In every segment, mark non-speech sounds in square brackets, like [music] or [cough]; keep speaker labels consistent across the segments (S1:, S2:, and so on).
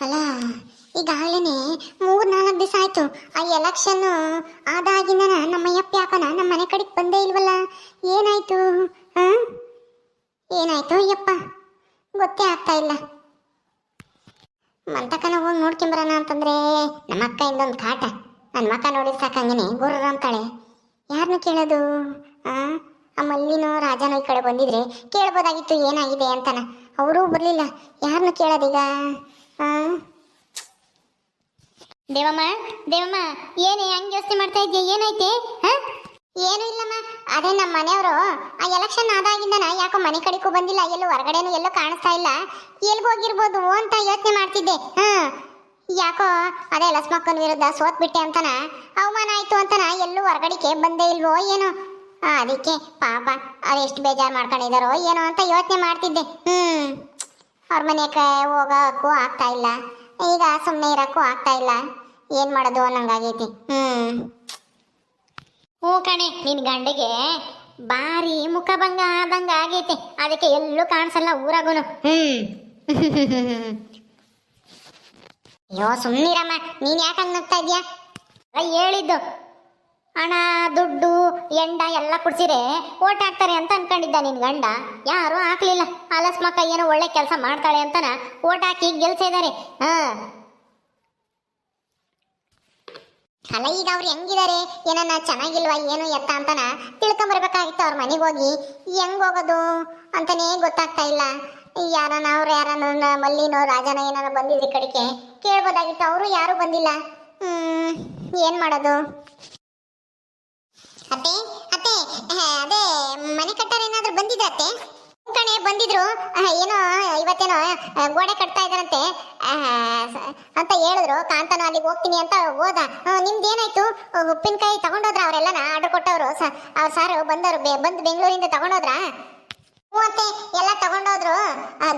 S1: ಅಲ್ಲ ಈಗಾಗಲೇ ಮೂರ್ ನಾಲ್ಕು ದಿವಸ ಆಯ್ತು. ಆ ಎಲೆಕ್ಷನ್ ಆದಾಗಿಂದ ನಮ್ಮ ಅಯ್ಯಪ್ಪ ಯಾಕನ ನಮ್ಮ ಮನೆ ಕಡೆಗೆ ಬಂದೇ ಇಲ್ವಲ್ಲ? ಏನಾಯ್ತು? ಹಾ? ಏನಾಯ್ತು ಅಯ್ಯಪ್ಪ? ಗೊತ್ತೇ ಆಗ್ತಾ ಇಲ್ಲ. ಮಂತಕನ ಹೋಗಿ ನೋಡ್ಕೊಂಬರೋಣ ಅಂತಂದ್ರೆ ನಮ್ಮ ಅಕ್ಕ ಇಂದೊಂದು ಕಾಟ. ನನ್ನ ಮಕ್ಕ ನೋಡಿದ್ ಸಾಕಂಗೇನೆ ಗುರ್ರ ಅಂತಾಳೆ ಯಾರನ್ನು ಕೇಳೋದು? ಆ? ಮಲ್ಲಿನೋ ರಾಜನೋ ಈ ಕಡೆ ಬಂದಿದ್ರೆ ಕೇಳ್ಬೋದಾಗಿತ್ತು ಏನಾಗಿದೆ ಅಂತನ. ಅವರೂ ಬರಲಿಲ್ಲ. ಯಾರನ್ನು ಕೇಳೋದೀಗ? ದೇವಮ್ಮ ದೇವಮ್ಮ, ಏನೇ ಹಂಗೆ ಯೋಚನೆ ಮಾಡ್ತಾ ಇದ್ದೀಯ ಏನೈತೆ ಏನು ಇಲ್ಲಮ್ಮ. ಅದೇ ನಮ್ಮ ಮನೆಯವರು, ಆ ಎಲೆಕ್ಷನ್ ಆದಾಗಿಂದನ ಯಾಕೋ ಮನೆ ಕಡೆಗೂ ಬಂದಿಲ್ಲ, ಎಲ್ಲೂ ಹೊರಗಡೆನೂ ಎಲ್ಲೂ ಕಾಣಿಸ್ತಾ ಇಲ್ಲ. ಎಲ್ಗ್ ಹೋಗಿರ್ಬೋದು ಅಂತ ಯೋಚನೆ ಮಾಡ್ತಿದ್ದೆ. ಹಾ ಯಾಕೋ ಅದೇ ಲಸ್ಮಕ್ಕನ ವಿರುದ್ಧ ಸೋತ್ಬಿಟ್ಟೆ ಅಂತನ? ಅವಮಾನ ಆಯ್ತು ಅಂತನ? ಎಲ್ಲೂ ಹೊರಗಡೆಗೆ ಬಂದೇ ಇಲ್ವೋ ಏನೋ? ಅದಕ್ಕೆ ಪಾಪ, ಅದೆಷ್ಟು ಬೇಜಾರು ಮಾಡ್ಕೊಂಡಿದಾರೋ ಏನೋ ಅಂತ ಯೋಚನೆ ಮಾಡ್ತಿದ್ದೆ. ಹ್ಮ್. ಅವ್ರ ಮನೆಗೆ ಹೋಗೋಕ್ಕೂ ಆಗ್ತಾ ಇಲ್ಲ. ಈಗ ಸುಮ್ಮನೆ ಇರೋಕ್ಕೂ ಆಗ್ತಾ ಇಲ್ಲ. ಏನು ಮಾಡೋದು ಅನ್ನಂಗಾಗೈತಿ. ಹ್ಮ್. ಹ್ಞೂ ಕಣೆ ನಿನ್ನ ಗಂಡಿಗೆ ಭಾರಿ ಮುಖಭಂಗ ಆದಂಗ ಆಗೈತಿ. ಅದಕ್ಕೆ ಎಲ್ಲೂ ಕಾಣಿಸಲ್ಲ ಊರಾಗುನು. ಹ್ಮ್. ಅಯ್ಯೋ ಸುಮ್ಮನಿರಮ್ಮ ನೀನ್ ಯಾಕೆ ಹಂಗ್ ನಗ್ತಾ ಇದ್ಯಾ? ಹೇಳಿದ್ದು. ಹಣ, ದುಡ್ಡು, ಎಂಡ ಎಲ್ಲ ಕುಡ್ಸಿರೆ ಓಟ್ ಹಾಕ್ತಾರೆ ಅಂತ ಅನ್ಕೊಂಡಿದ್ದ ನಿನ್ ಗಂಡ. ಯಾರು ಹಾಕ್ಲಿಲ್ಲ. ಅಲಸ್ಮಕ್ಕ ಏನೋ ಒಳ್ಳೆ ಕೆಲಸ ಮಾಡ್ತಾಳೆ ಅಂತನ ಓಟ್ ಹಾಕಿ ಗೆಲ್ಸಿದ್ದಾರೆ ಹಾ. ಅಲ್ಲ, ಈಗ ಅವ್ರು ಹೆಂಗಿದ್ದಾರೆ ಏನನ್ನ ಚೆನ್ನಾಗಿಲ್ವಾ, ಏನು ಎತ್ತ ಅಂತನ ತಿಳ್ಕೊಂಬರ್ಬೇಕಾಗಿತ್ತು ಅವ್ರ ಮನೆಗೆ ಹೋಗಿ. ಹೆಂಗ್ ಹೋಗೋದು ಅಂತಾನೇ ಗೊತ್ತಾಗ್ತಾ ಇಲ್ಲ. ಯಾರನ ಅವ್ರು ಯಾರನ್ನ ಮಲ್ಲಿನೋ ರಾಜನ ಏನಾರ ಬಂದಿದ್ರಿ ಕಡೆಗೆ ಕೇಳ್ಬೋದಾಗಿತ್ತು. ಅವರು ಯಾರು ಬಂದಿಲ್ಲ. ಹ್ಮ್, ಏನ್ ಮಾಡೋದು? ಅತ್ತೆ ಅತ್ತೆ ಅದೇ ಮನೆ ಕಟ್ಟಾರ ಏನಾದ್ರೂ ಬಂದಿದ್ರ ಅತ್ತೆ? ಕಣೆ, ಬಂದಿದ್ರು. ಏನೋ, ಇವತ್ತೇನೋ ಗೋಡೆ ಕಟ್ತಾ ಇದ್ದಾರಂತೆ. ಅಂತ ಹೇಳಿದ್ರು. ಕಾಂತನ ಅಲ್ಲಿಗೆ ಹೋಗ್ತೀನಿ ಅಂತ ಹೋದ. ನಿಮ್ದು ನಿಮ್ದೇನಾಯ್ತು? ಉಪ್ಪಿನಕಾಯಿ ತಗೊಂಡೋದ್ರ ಅವರೆಲ್ಲನ? ಆರ್ಡರ್ ಕೊಟ್ಟವರು. ಅವ್ರ ಸಾರು ಬಂದವರು ಬಂದು ಬೆಂಗಳೂರಿಂದ ತಗೊಂಡೋದ್ರಾ? ಮತ್ತೆ ಎಲ್ಲ ತಗೊಂಡೋದ್ರು.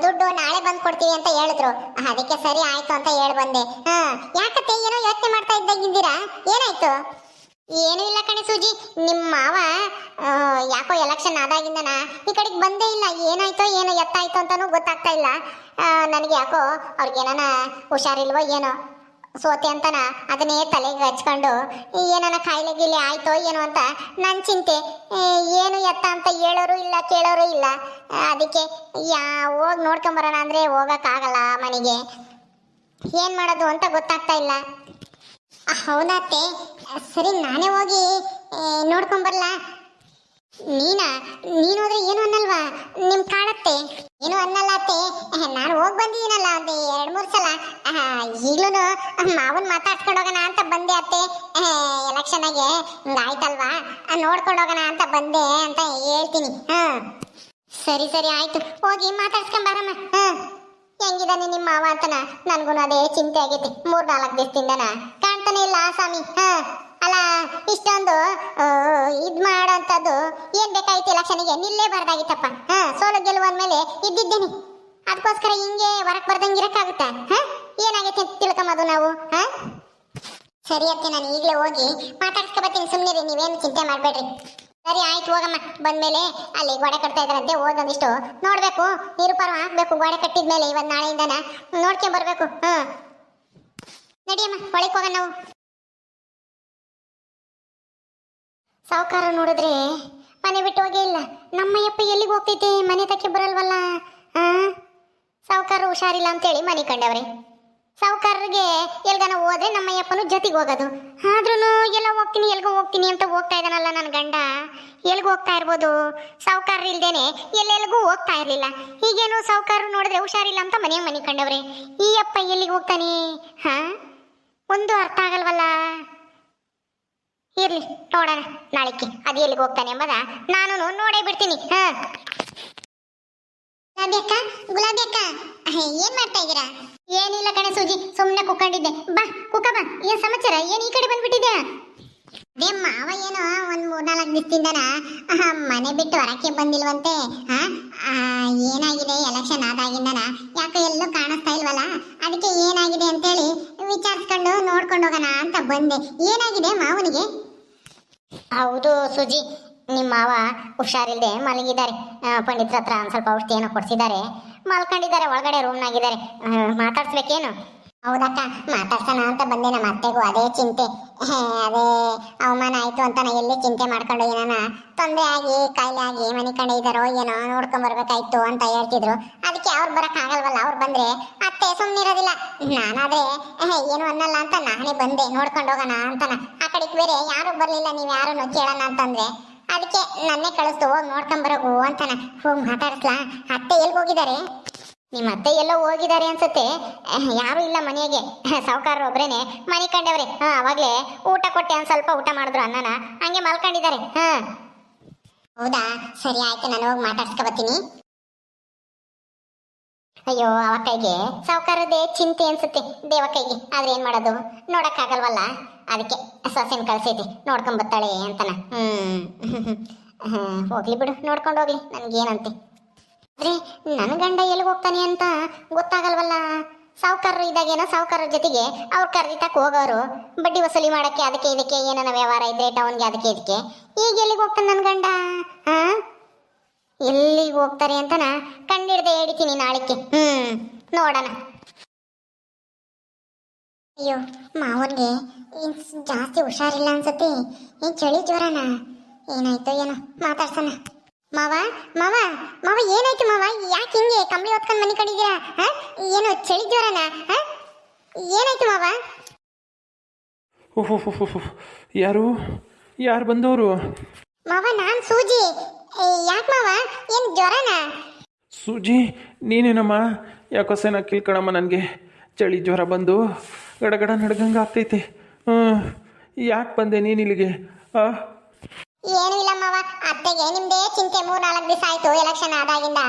S1: ದುಡ್ಡು ನಾಳೆ ಬಂದು ಕೊಡ್ತೀವಿ ಅಂತ ಹೇಳಿದ್ರು. ಅದಕ್ಕೆ ಸರಿ ಆಯ್ತು ಅಂತ ಹೇಳಿ ಬಂದೆ ಹಾ, ಯಾಕತ್ತೆ, ಏನೋ ಯೋಚನೆ ಮಾಡ್ತಾ ಇದ್ದಾಗಿದ್ದೀರಾ? ಏನಾಯ್ತು? ಏನೂ ಇಲ್ಲ ಕಣೆ ಸೂಜಿ. ನಿಮ್ಮ ಮಾವ ಯಾಕೋ ಎಲೆಕ್ಷನ್ ಆದಾಗಿಂದನ ಈ ಕಡೆಗೆ ಬಂದೇ ಇಲ್ಲ. ಏನಾಯ್ತೋ ಏನೋ ಎತ್ತಾಯ್ತೋ ಅಂತಾನೂ ಗೊತ್ತಾಗ್ತಾ ಇಲ್ಲ. ನನಗೆ ಯಾಕೋ ಅವ್ರಿಗೇನಾನ ಹುಷಾರಿಲ್ವೋ ಏನೋ ಸೋತೆ ಅಂತನ ಅದನ್ನೇ ತಲೆಗೆ ಹಚ್ಕೊಂಡು ಏನಾನ ಕಾಯಿಲೆ ಗೀಲೆ ಆಯ್ತೋ ಏನೋ ಅಂತ ನನ್ನ ಚಿಂತೆ. ಏನು ಎತ್ತ ಅಂತ ಹೇಳೋರು ಇಲ್ಲ, ಕೇಳೋರು ಇಲ್ಲ. ಅದಕ್ಕೆ ಯಾ, ಹೋಗಿ ನೋಡ್ಕೊಂಬರೋಣ ಅಂದರೆ ಹೋಗೋಕ್ಕಾಗಲ್ಲ ಮನೆಗೆ. ಏನು ಮಾಡೋದು ಅಂತ ಗೊತ್ತಾಗ್ತಾ ಇಲ್ಲ. ಆ, ಹೌದಾ ಅತ್ತೆ? ಸರಿ ನಾನೇ ಹೋಗಿ ನೋಡ್ಕೊಂಬರ್ಲಾ ನೀನಾ? ನೀನು ಹೋದ್ರೆ ಏನು ಅನ್ನಲ್ವಾ? ನಿಮ್ ಕಾಡತ್ತೆ. ಏನು ಅನ್ನಲ್ಲ ಅತ್ತೆ. ನಾನು ಹೋಗಿ ಬಂದಿದ್ದೀನಲ್ಲ ಒಂದು ಎರಡು ಮೂರು ಸಲ. ಈಗಲೂ ಮಾವನ್ ಮಾತಾಡ್ಸ್ಕೊಂಡು ಹೋಗೋಣ ಅಂತ ಬಂದೆ ಅತ್ತೆ. ಎಲೆಕ್ಷನ್ ಆಗಿ. ಹಿಂಗಾಯ್ತಲ್ವಾ ಆ, ನೋಡ್ಕೊಂಡು ಹೋಗೋಣ ಅಂತ ಬಂದೆ ಅಂತ ಹೇಳ್ತೀನಿ. ಹಾ. ಸರಿ ಸರಿ ಆಯ್ತು. ಹೋಗಿ ಮಾತಾಡ್ಸ್ಕೊಂಡ್ ಬರಮ್ಮ. ಹಾ. ಹೆಂಗಿದಾನೆ ನಿಮ್ಮ ಮಾವ ಅಂತನ? ನನ್ಗೂ ಅದೇ ಚಿಂತೆ ಆಗೈತಿ. ಮೂರ್ ನಾಲ್ಕು ದಿವಸದಿಂದನ? ಕಾಣ್ತಾನೆ ಇಲ್ಲ ಸ್ವಾಮಿ ಅಲ್ಲ, ಇಷ್ಟೊಂದು ಇದ್ ಮಾಡೋಂಥದ್ದು ಏನ್ ಬೇಕಾಗಿತ್ತು ಎಲೆಕ್ಷನ್ಗೆ ನಿಲ್ಲೇ ಬಾರ್ದಾಗಿತ್ತಪ್ಪ. ಹಾ, ಸೋಲು ಗೆಲುವು ಅಂದ್ಮೇಲೆ ಇದ್ದಿದ್ದೇನೆ. ಅದಕ್ಕೋಸ್ಕರ ಹಿಂಗೆ ಹೊರಕ್ ಬರ್ದಂಗೆ ಇರಕ್ಕಾಗುತ್ತಾ? ಹಾ? ಏನಾಗೈತೆ ತಿಳ್ಕೊಂಬೋದು ನಾವು? ಹಾ? ಸರಿ ಅತ್ತೆ, ನಾನು ಈಗಲೇ ಹೋಗಿ ಮಾತಾಡ್ಸ್ಕೊ ಬರ್ತೀನಿ. ಸುಮ್ಮನೆ ನೀವೇನು ಚಿಂತೆ ಮಾಡಬೇಡ್ರಿ. ಸರಿ, ಆಯ್ತು, ಹೋಗಮ್ಮ. ಬಂದ್ಮೇಲೆ ಅಲ್ಲಿ ಗೋಡೆ ಕಟ್ತಾ ಇದ್ರಂತೆ ಹೋದೊಂದಿಷ್ಟು ನೋಡ್ಬೇಕು. ಪರ್ವ ಹಾಕ್ಬೇಕು ಗೋಡೆ ಕಟ್ಟಿದ್ಮೇಲೆ ಇವತ್ತು ನಾಳೆಯಿಂದನ ನೋಡ್ಕೊಂಡ್ ಬರ್ಬೇಕು ಹ್ಮ್ ನಡಿಯಮ್ಮ ಒಳಗೆ ಹೋಗೋಣ ನಾವು. ಸಾವುಕಾರ ನೋಡಿದ್ರೆ ಮನೆ ಬಿಟ್ಟು ಹೋಗೇ ಇಲ್ಲ. ನಮ್ಮಯ್ಯಪ್ಪ ಎಲ್ಲಿಗೆ ಹೋಗ್ತೈತಿ? ಮನೆ ತಕ್ಕೆ ಬರಲ್ವಲ್ಲ? ಆ? ಸಾವುಕಾರ ಹುಷಾರಿಲ್ಲ ಅಂತೇಳಿ ಮನೆ ಕಂಡವ್ರೆ. ಸಾವುಕಾರರಿಗೆ ಎಲ್ಗನ ಹೋದ್ರೆ ನಮ್ಮಯ್ಯಪ್ಪನು ಜೊತೆಗೆ ಹೋಗೋದು. ಆದ್ರೂ ಎಲ್ಲ ಹೋಗ್ತೀನಿ, ಎಲ್ಗ ಹೋಗ್ತೀನಿ ಅಂತ ಹೋಗ್ತಾ ಇದ್ದಾನಲ್ಲ ನನ್ನ ಗಂಡ. ಎಲ್ಗೂ ಹೋಗ್ತಾ ಇರ್ಬೋದು. ಸಾವುಕಾರ ಇಲ್ದೇನೆ ಎಲ್ಲೆಲ್ಗೂ ಹೋಗ್ತಾ ಇರಲಿಲ್ಲ. ಈಗೇನು ಸಾವುಕಾರ ನೋಡಿದ್ರೆ ಹುಷಾರಿಲ್ಲ ಅಂತ ಮನೆ ಮನೆ ಕಂಡವ್ರೆ. ಈ ಅಪ್ಪ ಎಲ್ಲಿಗೆ ಹೋಗ್ತಾನೆ? ಹಾ ಒಂದು ಅರ್ಥ ಆಗಲ್ವಲ್ಲ? ಇರ್ಲಿ, ನೋಡೋಣ. ನಾಳೆಕ್ಕೆ ಅದು ಎಲ್ಲಿಗೆ ಹೋಗ್ತಾನೆ ಎಂಬುದ ನಾನು ನೋಡೇ ಬಿಡ್ತೀನಿ. ಹಾ. ಗುಲಾಬಿ ಅಕ್ಕ ಗುಲಾಬಿ ಅಕ್ಕ ಏನ್ ಮಾಡ್ತಾ ಇದ್ದೀರಾ? ಏನಿಲ್ಲ ಕಣೆ ಸೂಜಿ ಸುಮ್ಮನೆ ಕುಕ್ಕೊಂಡಿದ್ದೆ ಬಾ ಕುಕ್ಕ ಬಾ. ಏನ್ ಸಮಾಚಾರ? ಏನ್ ಈ ಕಡೆ ಬಂದ್ಬಿಟ್ಟಿದ್ಯಾ? ಅದೇ ಮಾವ ಏನೋ ಒಂದ್ ಮೂರ್ನಾಲ್ಕು ದಿವಸದಿಂದನ ಮನೆ ಬಿಟ್ಟು ಹೊರಕ್ಕೆ ಬಂದಿಲ್ವಂತೆ ಏನಾಗಿದೆ ಎಲೆಕ್ಷನ್ ಆದಾಗಿಂದನ? ಯಾಕೆ ಎಲ್ಲೂ ಕಾಣಿಸ್ತಾ ಇಲ್ವಲ್ಲ? ಅದಕ್ಕೆ ಏನಾಗಿದೆ ಅಂತೇಳಿ ವಿಚಾರಿಸ್ಕೊಂಡು ನೋಡ್ಕೊಂಡು ಹೋಗೋಣ ಅಂತ ಬಂದೆ. ಏನಾಗಿದೆ ಮಾವನಿಗೆ? ಹೌದು ಸುಜಿ ನಿಮ್ಮ ಮಾವ ಹುಷಾರಿಲ್ಲದೆ ಮಲಗಿದ್ದಾರೆ. ಪಂಡಿತ್ರ ಹತ್ರ ಒಂದು ಸ್ವಲ್ಪ ಔಷಧಿ ಏನೋ ಕೊಡಿಸಿದ್ದಾರೆ. ಮಲ್ಕೊಂಡಿದ್ದಾರೆ, ಒಳಗಡೆ ರೂಮ್ನಾಗಿದ್ದಾರೆ ಮಾತಾಡ್ಸ್ಬೇಕೇನು? ಹೌದಕ್ಕ, ಮಾತಾಡ್ಸೋಣ ಅಂತ ಬಂದೆ, ನಮ್ಮ ಅತ್ತೆಗೂ ಅದೇ ಚಿಂತೆ. [laughs] ಅದೇ ಅವಮಾನ ಆಯ್ತು ಅಂತ ನಾ ಎಲ್ಲಿ ಚಿಂತೆ ಮಾಡ್ಕೊಂಡು ಏನಾನ ತೊಂದರೆ ಆಗಿ ಕಾಯಿಲೆ ಆಗಿ ಮನೆ ಕಡೆ ಇದಾರೋ ಏನೋ ನೋಡ್ಕೊಂಡ್ ಬರ್ಬೇಕಾಯ್ತು ಅಂತ ಹೇಳ್ತಿದ್ರು. ಅದಕ್ಕೆ ಅವ್ರು ಬರಕ್ ಆಗಲ್ವಲ್ಲ, ಅವ್ರು ಬಂದ್ರೆ ಅತ್ತೆ ಸುಮ್ಮನಿರೋದಿಲ್ಲ ನಾನಾದ್ರೆ [laughs] ಏನು ಅನ್ನಲ್ಲ ಅಂತ ನಾನೇ ಬಂದೆ, ನೋಡ್ಕೊಂಡು ಹೋಗೋಣ ಅಂತನ. ಆ ಕಡೆಗೆ ಬೇರೆ ಯಾರು ಬರಲಿಲ್ಲ, ನೀವು ಯಾರನ್ನು ಕೇಳೋಣ ಅಂತಂದ್ರೆ. ಅದಕ್ಕೆ ನನ್ನೇ ಕಳಿಸ್ತು, ಹೋಗಿ ನೋಡ್ಕೊಂಡ್ ಬರೋಗು ಅಂತನ. ಹೋಗಿ ಮಾತಾಡಿಸ್ಲಾ? ಅತ್ತೆ ಎಲ್ಲಿ ಹೋಗಿದ್ದಾರೆ? ನಿಮ್ಮ ಅತ್ತೆ ಎಲ್ಲೋ ಹೋಗಿದ್ದಾರೆ ಅನ್ಸುತ್ತೆ. ಯಾರು ಇಲ್ಲ ಮನೆಗೆ. ಸಾಹುಕಾರ ಒಬ್ರೇನೆ. ಮನೆ ಕಂಡವ್ರೆ. ಹಾ ಅವಾಗ್ಲೇ ಊಟ ಕೊಟ್ಟೆ ಒಂದ್ ಸ್ವಲ್ಪ ಊಟ ಮಾಡಿದ್ರು ಅನ್ನನ. ಹಂಗೆ ಮಲ್ಕೊಂಡಿದ್ದಾರೆ. ಹಾ. ಹೌದಾ? ಸರಿ ಆಯ್ತು ನಾನು ಹೋಗಿ ಮಾತಾಡ್ಸ್ಕೊ ಬರ್ತೀನಿ ಅಯ್ಯೋ ಅವ ಕೈಗೆ. ಸಾವುಕಾರದೇ ಚಿಂತೆ ಅನ್ಸುತ್ತೆ ದೇವ ಕೈಗೆ. ಆದ್ರೆ ಏನ್ ಮಾಡೋದು? ನೋಡಕ್ ಆಗಲ್ವಲ್ಲ ಅದಕ್ಕೆ ಸೊಸೆನ್ ಕಳ್ಸೈತಿ. ನೋಡ್ಕೊಂಡ್ ಬತ್ತಾಳೆ ಅಂತನ ಹ್ಮ್, ಹೋಗ್ಲಿ ಬಿಡು. ನೋಡ್ಕೊಂಡು ಹೋಗ್ಲಿ. ನನ್ಗೇನಂತೆ. ಆದ್ರೆ ನನ್ನ ಗಂಡ ಎಲ್ಲಿಗೆ ಹೋಗ್ತಾನೆ ಅಂತ ಗೊತ್ತಾಗಲ್ವಲ್ಲ? ಸಾವುಕಾರರು ಇದ್ದಾಗೇನೋ ಸಾವುಕಾರರ ಜೊತೆಗೆ ಅವ್ರು ಕರೆದಿದ್ದಕ್ಕೆ ಹೋಗೋರು. ಬಡ್ಡಿ ವಸೂಲಿ ಮಾಡಕ್ಕೆ ಅದಕ್ಕೆ ಇದಕ್ಕೆ ಏನಾನ ವ್ಯವಹಾರ ಇದ್ರೆ ಟೌನ್ಗೆ ಅದಕ್ಕೆ ಇದಕ್ಕೆ. ಈಗ ಎಲ್ಲಿಗೆ ಹೋಗ್ತಾನೆ ನನ್ನ ಗಂಡ? ಹಾಂ ಎಲ್ಲಿಗೆ ಹೋಗ್ತಾರೆ ಅಂತನ ಕಂಡಿಡ್ದೆ ಹೇಳ್ತೀನಿ ನಾಳಿಕೆ ಹ್ಞೂ ನೋಡೋಣ. ಅಯ್ಯೋ, ಮಾವನ್ಗೆ ಜಾಸ್ತಿ ಹುಷಾರಿಲ್ಲ ಅನ್ಸತ್ತೆ. ಏನು ಚಳಿ ಜ್ವರನ? ಏನಾಯ್ತು ಏನೋ, ಮಾತಾಡ್ಸೋಣ. ಮಾವ ಮಾವ ಮಾವ ಏನಾಯ್ತು ಮಾವ? ಯಾಕೆ ಹಿಂಗೆ ಕಂಬಳಿ ಹೊತ್ಕೊಂಡ್ ಮನೆ ಕಡಿದ್ಯಾ ಹ? ಏನು ಚಳಿ ಜ್ವರನ? ಹ? ಏನಾಯ್ತು ಮಾವ?
S2: ಓಹೋ ಯಾರು? ಯಾರು ಬಂದವರು
S1: ಮಾವ ನಾನ್ ಸೂಜಿ. ಯಾಕೆ ಮಾವ? ಏನ್ ಜ್ವರನ?
S2: ಸೂಜಿ ನೀನೇನಮ್ಮ? ಯಾಕೋ ಸೇನ ಕಿಲ್ಕಣಮ್ಮ ನನಗೆ ಚಳಿ ಜ್ವರ ಬಂದು ಗಡಗಡ ನಡ್ಗಂಗೆ ಆಗ್ತೈತೆ ಹ್ಞೂ ಯಾಕೆ ಬಂದೆ ನೀನು ಇಲ್ಲಿಗೆ? ಆ?
S1: ಏನು ಇಲ್ಲ ಮಾವ. ಅತ್ತೆಗೆ ನಿಮ್ದೇ ಚಿಂತೆ ಮೂರ್ ನಾಲ್ಕು ದಿವಸ ಆಯ್ತು ಎಲೆಕ್ಷನ್ ಆದಾಗಿಂದ.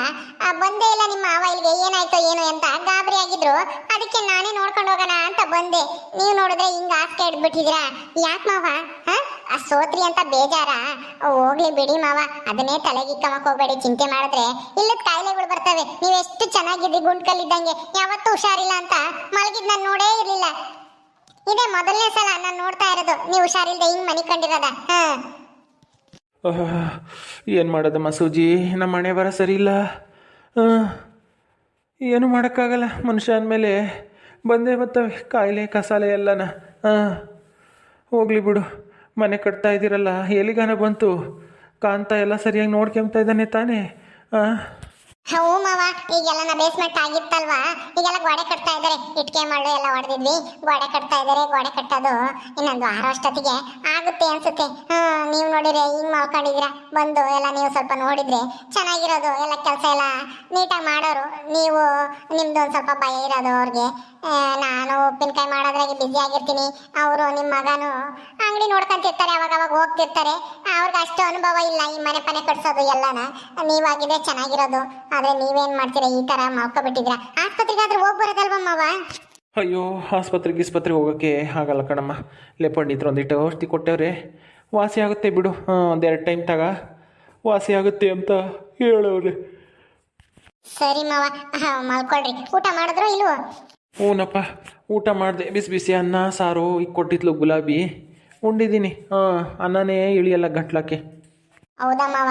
S1: ಬಂದೇ ಇಲ್ಲ ನಿಮ್ಮ ಮಾವ ಇಲ್ಲಿಗೆ. ಏನಾಯ್ತು ಏನು ಅಂತ ಗಾಬರಿ ಆಗಿದ್ರು. ಅದಕ್ಕೆ ನಾನೇ ನೋಡ್ಕೊಂಡು ಹೋಗೋಣ ಅಂತ ಬಂದೆ. ನೀವು ನೋಡಿದ್ರೆ ಹಿಂಗ ಆಸ್ಕೆ ಇಟ್ಬಿಟ್ಟಿದ್ದೀರಾ ಯಾಕೆ ಮಾವ? ಹಾ? ಆ, ಸೋತ್ರಿ ಅಂತ ಬೇಜಾರ? ಹೋಗ್ಲಿ ಬಿಡಿ ಮಾವ. ಅದನ್ನೇ ತಲೆಗಿಕ್ಕಮಕ್ ಹೋಗ್ಬೇಡಿ. ಚಿಂತೆ ಮಾಡಿದ್ರೆ ಇಲ್ಲದ ಕಾಯಿಲೆಗಳು ಬರ್ತವೆ. ನೀವು ಎಷ್ಟು ಚೆನ್ನಾಗಿದ್ರಿ ಗುಂಡ್ಕಲ್ಲಿದ್ದಂಗೆ ಯಾವತ್ತೂ ಹುಷಾರಿಲ್ಲ ಅಂತ. ಮಲಗಿದ್ ನಾನು ನೋಡೇ ಇರ್ಲಿಲ್ಲ. ಇದೇ ಮೊದಲನೇ ಸಲ ನಾನು ನೋಡ್ತಾ ಇರೋದು. ನೀವು ಹುಷಾರಿಲ್ಲದೆ ಹಿಂಗ್ ಮನಿಕೊಂಡಿರೋದ. ಹಾ.
S2: ಏನು ಮಾಡೋದಮ್ಮ ಸೂಜಿ ನಮ್ಮ ಮನೆ ಬರ ಸರಿ ಇಲ್ಲ ಏನು ಮಾಡೋಕ್ಕಾಗಲ್ಲ. ಮನುಷ್ಯ ಅಂದಮೇಲೆ ಬಂದೇ ಬರ್ತವೆ. ಕಾಯಿಲೆ, ಕಸಾಲೆ ಎಲ್ಲನ. ಹಾಂ ಹೋಗಲಿ ಬಿಡು. ಮನೆ ಕಟ್ತಾ ಇದ್ದೀರಲ್ಲ. ಎಲ್ಲಿಗಾನ ಬಂತು? ಕಾಂತ ಎಲ್ಲ ಸರಿಯಾಗಿ ನೋಡ್ಕೊಂತ ಇದ್ದಾನೆ ತಾನೇ? ಹಾಂ
S1: ಹ್ಞೂ ಮಾವ, ಈಗೆಲ್ಲ ಬೇಸ್ಮೆಂಟ್ ಆಗಿತ್ತಲ್ವಾ? ಈಗೆಲ್ಲ ಗೋಡೆ ಕಟ್ತಾ ಇದ್ದಾರೆ. ಇಟ್ಕೆ ಮಳ್ಳು ಎಲ್ಲ ಹೊಡೆದಿದ್ವಿ ಗೋಡೆ ಕಟ್ತಾ ಇದ್ದಾರೆ, ಗೋಡೆ ಕಟ್ಟೋದು ಇನ್ನೊಂದು ವಾರ ಅಷ್ಟೊತ್ತಿಗೆ ಆಗುತ್ತೆ ಅನ್ಸುತ್ತೆ. ಹ್ಮ್ ನೀವು ನೋಡಿದ್ರೆ ಹಿಂಗ್ ಮಾಡ್ಕೊಂಡಿದ್ರ ಬಂದು ಎಲ್ಲ ನೀವು ಸ್ವಲ್ಪ ನೋಡಿದ್ರೆ ಚೆನ್ನಾಗಿರೋದು. ಎಲ್ಲ ಕೆಲಸ ಎಲ್ಲ ನೀಟಾಗಿ ಮಾಡೋರು. ನೀವು, ನಿಮ್ದು ಒಂದು ಸ್ವಲ್ಪ ಭಯ ಇರೋದು ಅವ್ರಿಗೆ. ನಾನು ಉಪ್ಪಿನಕಾಯಿ ಮಾಡೋದ್ರಾಗೆ ಬ್ಯುಸಿ ಆಗಿರ್ತೀನಿ. ಅವರು ನಿಮ್ಮ ಮಗನು ಅಂಗಡಿ ನೋಡ್ಕೊಂತಿರ್ತಾರೆ, ಅವಾಗ ಅವಾಗ ಹೋಗ್ತಿರ್ತಾರೆ. ಅವ್ರಿಗೆ ಅಷ್ಟು ಅನುಭವ ಇಲ್ಲ. ಈ ಮನೆ ಪನೆ ಕಟ್ಸೋದು ಎಲ್ಲನ. ನೀವಾಗಿದ್ರೆ ಚೆನ್ನಾಗಿರೋದು. ಆದ್ರೆ ನೀವೇನ್ ಮಾಡ್ತೀರಾ? ಈ ತರ ಮಾಡ್ಕೊಬಿಟ್ಟಿದ್ರ ಆಸ್ಪತ್ರೆಗಾದ್ರೂ ಹೋಗ್ ಬರೋದಲ್ವಮ್ಮವ ಮಾವ?
S2: ಅಯ್ಯೋ ಆಸ್ಪತ್ರೆಗೆ ಗಿಸ್ಪತ್ರೆಗೆ ಹೋಗೋಕ್ಕೆ ಆಗಲ್ಲ ಕಣಮ್ಮ. ಲೆಪಂಡಿದ್ರು ಒಂದಿಟ್ಟು ಔಷಧಿ ಕೊಟ್ಟವ್ರೆ. ವಾಸಿ ಆಗುತ್ತೆ ಬಿಡು. ಒಂದೆರಡು ಟೈಮ್ ತಗ. ವಾಸಿ ಆಗುತ್ತೆ ಅಂತ ಹೇಳವ್ರೆ.
S1: ಸರಿ ಮಾವ. ಮಲ್ಕೊಳ್ರಿ. ಊಟ ಮಾಡಿದ್ರು ಇಲ್ವೋ?
S2: ಹ್ಞೂನಪ್ಪ ಊಟ ಮಾಡಿದೆ. ಬಿಸಿ ಬಿಸಿ ಅನ್ನ ಸಾರು ಈಗ ಕೊಟ್ಟಿದ್ಲು ಗುಲಾಬಿ. ಉಂಡಿದ್ದೀನಿ. ಹಾಂ ಅನ್ನನೇ ಇಳಿಯಲ್ಲ ಗಂಟ್ಲಕ್ಕೆ.
S1: ಹೌದಾ ಮಾವ?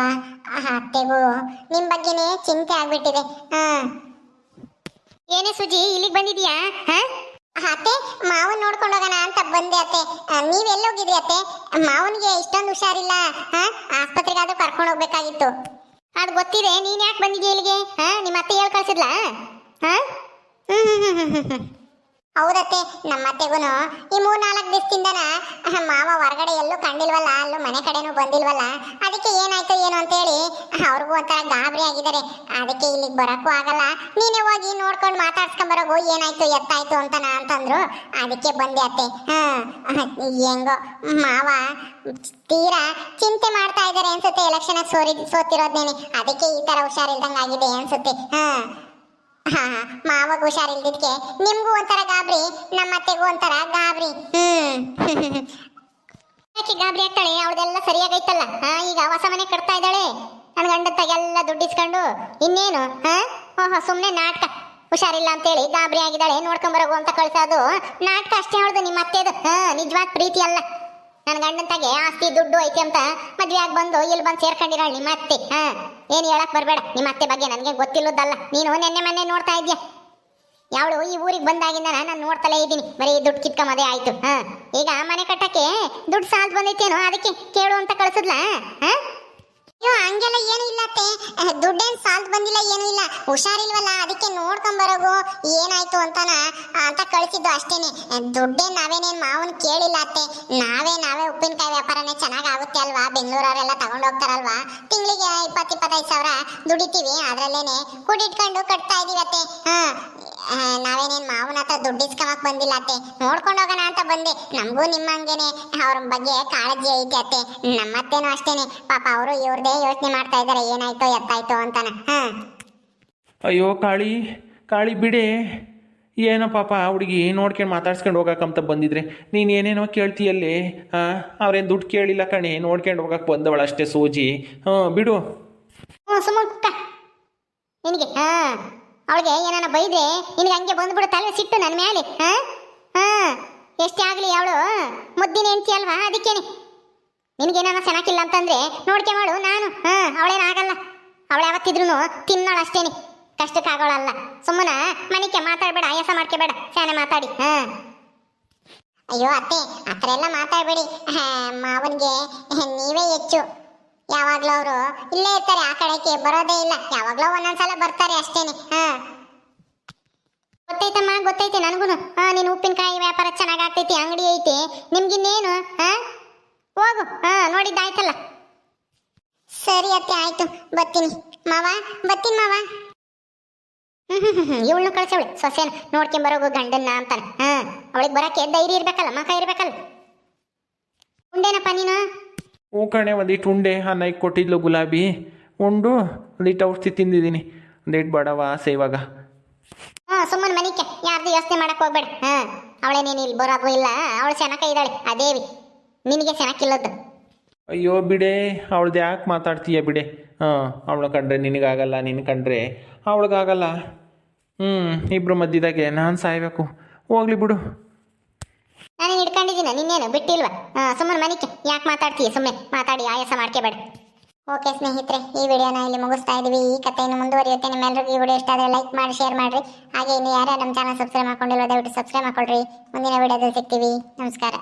S1: ಆ ಅತ್ತೆಗೂ ನಿಮ್ಮ ಬಗ್ಗೆನೇ ಚಿಂತೆ ಆಗ್ಬಿಟ್ಟಿದೆ. ಹಾ. ಏನೇ ಸುಜಿ, ಇಲ್ಲಿಗೆ ಬಂದಿದ್ಯಾ? ಹಾ? ಅತ್ತೆ, ಮಾವನ್ ನೋಡ್ಕೊಂಡು ಹೋಗೋಣ ಅಂತ ಬಂದೆ ಅತ್ತೆ. ನೀವೆಲ್ಲೋಗಿದ್ರಿ ಅತ್ತೆ? ಮಾವನಿಗೆ ಇಷ್ಟೊಂದು ಹುಷಾರಿಲ್ಲ. ಹಾ, ಆಸ್ಪತ್ರೆಗಾದ್ರೂ ಕರ್ಕೊಂಡು ಹೋಗ್ಬೇಕಾಗಿತ್ತು. ಅದು ಗೊತ್ತಿದೆ, ನೀನ್ ಯಾಕೆ ಬಂದಿದ್ಯಾ ಇಲ್ಲಿಗೆ? ಹಾ ನಿಮ್ಮ ಅತ್ತೆ ಹೇಳ್ ಕಳ್ಸಿದ್ಲಾ? ಹಾ? ಹ್ಮ್ ಹ್ಮ್ ಹ್ಮ್ ಹೌದತ್ತೆ, ನಮ್ಮ ಅತ್ತೆಗೂನು ಈ ಮೂರ್ ನಾಲ್ಕು ದಿವಸದಿಂದನ ಮಾವ ಹೊರಗಡೆ ಎಲ್ಲೂ ಕಂಡಿಲ್ವಲ್ಲ, ಅಲ್ಲೂ ಮನೆ ಕಡೆನೂ ಬಂದಿಲ್ವಲ್ಲ? ಅದಕ್ಕೆ ಏನಾಯ್ತು ಏನು ಅಂತೇಳಿ ಅವ್ರಿಗೂ ಒಂಥರ ಗಾಬರಿ ಆಗಿದ್ದಾರೆ. ಅದಕ್ಕೆ ಇಲ್ಲಿಗೆ ಬರೋಕ್ಕೂ ಆಗಲ್ಲ. ನೀನೇ ಹೋಗಿ ನೋಡ್ಕೊಂಡು ಮಾತಾಡ್ಸ್ಕೊಂಬರೋಗು ಏನಾಯ್ತು, ಎತ್ತಾಯ್ತು ಅಂತನ ಅಂತಂದ್ರು. ಅದಕ್ಕೆ ಬಂದೆ ಅತ್ತೆ. ಹೆಂಗೋ, ಮಾವ, ತೀರಾ ಚಿಂತೆ ಮಾಡ್ತಾ ಇದ್ದಾರೆ ಅನ್ಸುತ್ತೆ. ಎಲೆಕ್ಷನ್ ಸೋರಿ ಸೋತಿರೋದ್ನೇನೆ ಅದಕ್ಕೆ ಈ ತರ ಹುಷಾರಿಲ್ದಂಗೆ ಆಗಿದೆ ಅನ್ಸುತ್ತೆ. ಹಾ ಮಾವಾಗ ಹುಷಾರಿಲ್ದಿದ್ಕೆ ನಿಮ್ಗೂ ಒಂಥರ ಗಾಬ್ರಿ ನಮ್ಮ ಅತ್ತೆಗೂ ಒಂಥರ ಗಾಬ್ರಿ. ಹ್ಮ್. ಗಾಬರಿ ಆಗ್ತಾಳೆ? ಅವಳದೆಲ್ಲ ಸರಿಯಾಗೈತಲ್ಲ. ಈಗ ಹೊಸ ಮನೆ ಕಟ್ತಾ ಇದ್ದಾಳೆ. ನನ್ನ ಗಂಡತ್ತಾಗೆಲ್ಲ ದುಡ್ಡಿಸ್ಕೊಂಡು. ಇನ್ನೇನು? ಹಾ? ಓಹೋ ಸುಮ್ಮನೆ ನಾಟಕ. ಹುಷಾರಿಲ್ಲ ಅಂತೇಳಿ ಗಾಬರಿ ಆಗಿದ್ದಾಳೆ. ನೋಡ್ಕೊಂಬರೋಗು ಅಂತ ಕಳ್ಸೋದು. ನಾಟಕ ಅಷ್ಟೇ ಅವಳದು ನಿಮ್ಮ ಅತ್ತೆದು. ನಿಜವಾದ ಪ್ರೀತಿ ಅಲ್ಲ. ನನ್ನ ಗಂಡಂತಾಗೆ ಆಸ್ತಿ, ದುಡ್ಡು ಐತೆ ಅಂತ ಮದ್ವೆ ಆಗಿ ಬಂದು ಇಲ್ಲಿ ಬಂದು ಸೇರ್ಕೊಂಡಿರಾಳ ನಿಮ್ಮ ಅತ್ತೆ. ಹಾ. ಏನ್ ಹೇಳಕ್ ಬರಬೇಡ. ನಿಮ್ಮ ಅತ್ತೆ ಬಗ್ಗೆ ನನಗೆ ಗೊತ್ತಿಲ್ಲದಲ್ಲ. ನೀನು ನೆನ್ನೆ ಮೊನ್ನೆ ನೋಡ್ತಾ ಇದ್ಯಾ? ಯಾವಳು ಈ ಊರಿಗೆ ಬಂದಾಗಿಂದ ನಾನು ನೋಡ್ತಲೇ ಇದ್ದೀನಿ. ಬರೀ ದುಡ್ಡು ಕಿತ್ಕೊಂಬದೇ ಆಯ್ತು. ಹಾ. ಈಗ ಮನೆ ಕಟ್ಟಕ್ಕೆ ದುಡ್ಡು ಸಾಲ ಬಂದೈತೇನೋ ಅದಕ್ಕೆ ಕೇಳು ಅಂತ ಕಳಿಸಿದ್ಲಾ? ಹಾ? ಅಯ್ಯೋ, ಹಂಗೆಲ್ಲ ಏನು ಇಲ್ಲ ಅತ್ತೆ. ದುಡ್ಡೇನ್ ಸಾಲ್ತ್ ಬಂದಿಲ್ಲ, ಏನು ಇಲ್ಲ. ಹುಷಾರಿಲ್ವಲ್ಲ, ಅದಕ್ಕೆ ನೋಡ್ಕೊಂಡ್ ಬರೋಗು. ಏನಾಯ್ತು ಅಂತಾನ, ಅಂತ ಕಳಿಸಿದ್ದು ಅಷ್ಟೇನೆ. ದುಡ್ಡೇನ್ ನಾವೇನೇನ್ ಮಾವನ್ ಕೇಳಿಲ್ಲ ಅತ್ತೆ. ನಾವೇ ನಾವೇ ಉಪ್ಪಿನಕಾಯಿ ವ್ಯಾಪಾರನೇ ಚೆನ್ನಾಗ್ ಆಗುತ್ತೆ ಅಲ್ವಾ? ಬೆಂಗಳೂರವರೆಲ್ಲ ತಗೊಂಡ್ ಹೋಗ್ತಾರಲ್ವಾ? ತಿಂಗಳಿಗೆ ಇಪ್ಪತ್ ಇಪ್ಪತ್ತೈದು ಸಾವಿರ ದುಡಿತೀವಿ, ಅದ್ರಲ್ಲೇನೆ. ಕೂಡಿಟ್ಕೊಂಡು ಕಟ್ತಾ ಇದೀವಿ ಅತ್ತೆ. ಹಾ ನಾವೇನೇನ್ ಮಾವನ ಹತ್ರ ದುಡ್ಡು ಇಸ್ಕೊಂಬಕ್ ಬಂದಿಲ್ಲ ಅತ್ತೆ. ನೋಡ್ಕೊಂಡು ಹೋಗೋಣ ಅಂತ ಬಂದೆ. ನಮಗೂ ನಿಮ್ಮಂಗೆನೆ ಅವ್ರ ಬಗ್ಗೆ ಕಾಳಜಿ ಐತೆ ಅತ್ತೆ. ನಮ್ಮತ್ತೇನು ಅಷ್ಟೇನೆ. ಪಾಪ ಅವರು ಇವ್ರದೇ ಯೋಚನೆ ಮಾಡ್ತಾ ಇದ್ದಾರೆ ಏನಾಯ್ತೋ ಎತ್ತಾಯ್ತೋ ಅಂತಾನ. ಹಾ.
S2: ಅಯ್ಯೋ ಕಾಳಿ ಕಾಳಿ ಬಿಡೆ. ಏನೋ ಪಾಪ ಹುಡುಗಿ ನೋಡ್ಕೊಂಡು ಮಾತಾಡ್ಸ್ಕೊಂಡು ಹೋಗಕ್ಕಂತ ಬಂದಿದ್ರೆ. ನೀನು ಏನೇನೋ ಕೇಳ್ತೀಯಲ್ಲಿ? ಹಾಂ? ಅವ್ರೇನು ದುಡ್ಡು ಕೇಳಿಲ್ಲ ಕಣೆ. ನೋಡ್ಕೊಂಡು ಹೋಗಕ್ಕೆ ಬಂದವಳು ಅಷ್ಟೇ ಸೂಜಿ. ಹ್ಞೂ ಬಿಡು.
S1: ಸುಮ್ಮನೆ ನಿನಗೆ ಹಾ. ಅವಳಿಗೆ ಏನಾನ ಬೈದ್ರೆ ನಿನಗೆ ಹಂಗೆ ತಲೆ ಸಿಟ್ಟು ನನ್ನ ಮೇಲೆ ಹಾ? ಎಷ್ಟೇ ಆಗಲಿ ಅವಳು ಮುದ್ದಿನ ಹೆಂಡತಿ ಅಲ್ವಾ ಅದಕ್ಕೇನೆ. ನಿನಗೇನಾನ ಚೆನ್ನಾಗಿಲ್ಲ ಅಂತಂದ್ರೆ ನೋಡ್ಕೆ ಮಾಡು ನಾನು, ಹಾ? ಅವಳೇನಾಗಲ್ಲ ಅವಳು ಯಾವತ್ತಿದ್ರು ತಿನ್ನೋಳು ಅಷ್ಟೇನೆ. ಕಷ್ಟಕ್ಕಾಗೋಳಲ್ಲ. ಸುಮ್ಮನ ಮನಿಕೆ ಮಾತಾಡಬೇಡ ಆಯಾಸ ಮಾಡ್ಕೋಬೇಡ, ಶಾನೆ ಮಾತಾಡಿ, ಹಾ? ಅಯ್ಯೋ ಅತ್ತೆ, ಆ ಥರ ಎಲ್ಲ ಮಾತಾಡಬೇಡಿ. ಮಾವನಿಗೆ ನೀವೇ ಹೆಚ್ಚು. ಯಾವಾಗ್ಲೂ ಅವರು ಇಲ್ಲೇ ಇರ್ತಾರೆ, ಆ ಕಡೆಗೆ ಬರೋದೇ ಇಲ್ಲ. ಯಾವಾಗ್ಲೋ ಒಂದೊಂದ್ಸಲ ಬರ್ತಾರೆ ಅಷ್ಟೇನೆ, ಹಾ. ಗೊತ್ತೈತಮ್ಮ ಗೊತ್ತೈತೆ ನನಗೂ ಹಾ, ನೀನು ಉಪ್ಪಿನಕಾಯಿ ವ್ಯಾಪಾರ ಚೆನ್ನಾಗ್ ಆಗ್ತೈತಿ, ಅಂಗಡಿ ಐತಿ. ನಿಮ್ಗಿನ್ನೇನು, ಹಾ? ಹೋಗು, ಹಾ ನೋಡಿದ್ದಾಯ್ತಲ್ಲ ಸರಿ ಅತ್ತೆ, ಆಯ್ತು. ಬರ್ತೀನಿ. ಮಾವ ಬರ್ತೀನಿ ಮಾವ. ಇವಳನ್ನು ಕಳ್ಸವಳೆ. ಸೊಸೆನ ನೋಡ್ಕೊಂಬರೋಗು ಗಂಡನ್ನ ಅಂತಾನೆ, ಹಾ. ಅವಳಿಗೆ ಬರಕ್ಕೆ ಧೈರ್ಯ ಇರ್ಬೇಕಲ್ಲ, ಮಕ ಇರ್ಬೇಕಲ್ಲ. ಉಂಡೇನಪ್ಪ ನೀನು?
S2: ಹ್ಞೂ ಕಣೆ ಒಂದಿಟ್ಟು ಉಂಡೆ ಆ ನೈಕ್ ಕೊಟ್ಟಿದ್ಲು ಗುಲಾಬಿ. ಉಂಡು ಒಂದಿಟ್ಟು ಔಷಧಿ ತಿಂದಿದ್ದೀನಿ. ಒಂದಿಟ್ಟು ಬಡವ ಸೇವಾಗ
S1: ಇವಾಗ. ಸುಮ್ಮನೆ ಮನಿಕೆ. ಯಾರ್ದು ಯೋಚನೆ ಮಾಡಕ್ ಹೋಗ್ಬೇಡ. ಹಾ ಅವಳೇನೇನು ಇಲ್ಲಿ ಬರೋದು ಇಲ್ಲ. ಅವಳು ಚೆನ್ನಾಗ ಇದ್ದಾಳೆ ಆ ದೇವಿ. ನಿನಗೆ ಚೆನ್ನಾಗಿಲ್ಲದ್ದು
S2: ಅಯ್ಯೋ ಬಿಡೆ ಅವಳ್ದು ಯಾಕೆ ಮಾತಾಡ್ತೀಯ ಬಿಡೆ? ಹಾಂ ಅವಳ ಕಂಡ್ರೆ ನಿನಗಾಗಲ್ಲ ನಿನ್ನ ಕಂಡ್ರೆ ಅವಳಿಗಾಗಲ್ಲ. ಹ್ಞೂ ಇಬ್ಬರು ಮಧ್ಯದಾಗೆ ನಾನು ಸಾಯ್ಬೇಕು. ಹೋಗ್ಲಿ ಬಿಡು.
S1: ನಾನು ಹಿಡ್ಕೊಂಡಿದ್ದೀನ ನಿನ್ನೇನು? ಬಿಟ್ಟಿಲ್ವಾ? ಸುಮ್ಮನೆ ಮನಿಕೆ ಯಾಕೆ ಮಾತಾಡ್ತೀಯ? ಸುಮ್ಮನೆ ಮಾತಾಡಿ, ಆಯಾಸ ಮಾಡ್ಕೋಬೇಡ. ಓಕೆ ಸ್ನೇಹಿತರೆ, ಈ ವಿಡಿಯೋನ ಇಲ್ಲಿ ಮುಗಿಸ್ತಾ ಇದೀವಿ ಈ ಕಥೆಯನ್ನು ಮುಂದುವರಿಯುತ್ತೆ. ನಿಮ್ಮೆಲ್ಲರಿಗೂ ಈ ವಿಡಿಯೋ ಇಷ್ಟ ಆದರೆ ಲೈಕ್ ಮಾಡಿ ಶೇರ್ ಮಾಡಿರಿ. ಹಾಗೆ ಇನ್ನು ಯಾರ್ಯಾರು ನಮ್ಮ ಚಾನಲ್ ಸಬ್ಸ್ಕ್ರೈಬ್ ಮಾಡ್ಕೊಂಡಿಲ್ಲ ದಯವಿಟ್ಟು ಸಬ್ಸ್ಕ್ರೈಬ್ ಮಾಡ್ಕೊಳ್ರಿ. ಮುಂದಿನ ವಿಡಿಯೋದಲ್ಲಿ ಸಿಗ್ತೀವಿ. ನಮಸ್ಕಾರ.